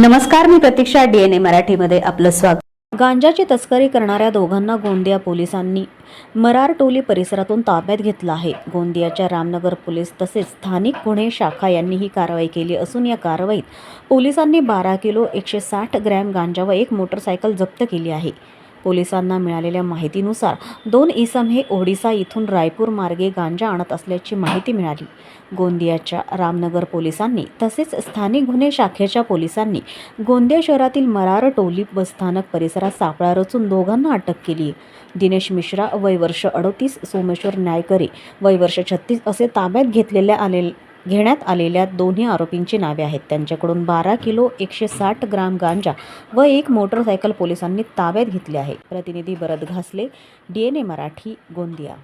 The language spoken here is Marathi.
नमस्कार मी प्रतीक्षा डीएनए मराठीमध्ये आपलं स्वागत. गांजाची तस्करी करणाऱ्या दोघांना गोंदिया पोलिसांनी मरार टोली परिसरातून ताब्यात घेतलं आहे. गोंदियाच्या रामनगर पोलीस तसेच स्थानिक गुन्हे शाखा यांनी ही कारवाई केली असून या कारवाईत पोलिसांनी बारा किलो एकशे साठ ग्रॅम गांजा व एक मोटरसायकल जप्त केली आहे. पोलिसांना मिळालेल्या माहितीनुसार दोन इसम हे ओडिसा इथून रायपूर मार्गे गांजा आणत असल्याची माहिती मिळाली. गोंदियाच्या रामनगर पोलिसांनी तसेच स्थानिक गुन्हे शाखेच्या पोलिसांनी गोंदिया शहरातील मरार टोली बसस्थानक परिसरात सापळा रचून दोघांना अटक केली. दिनेश मिश्रा वय वर्ष अडतीस सोमेश्वर न्यायकरे वय वर्ष छत्तीस असे ताब्यात घेतलेल्या आले घेण्यात आलेल्या दोन्ही आरोपींची नावे आहेत. त्यांच्याकडून बारा किलो एकशे साठ ग्राम गांजा व एक मोटरसायकल पोलिसांनी ताब्यात घेतली आहे. प्रतिनिधी Bharat Ghasle D N A Marathi Gondia.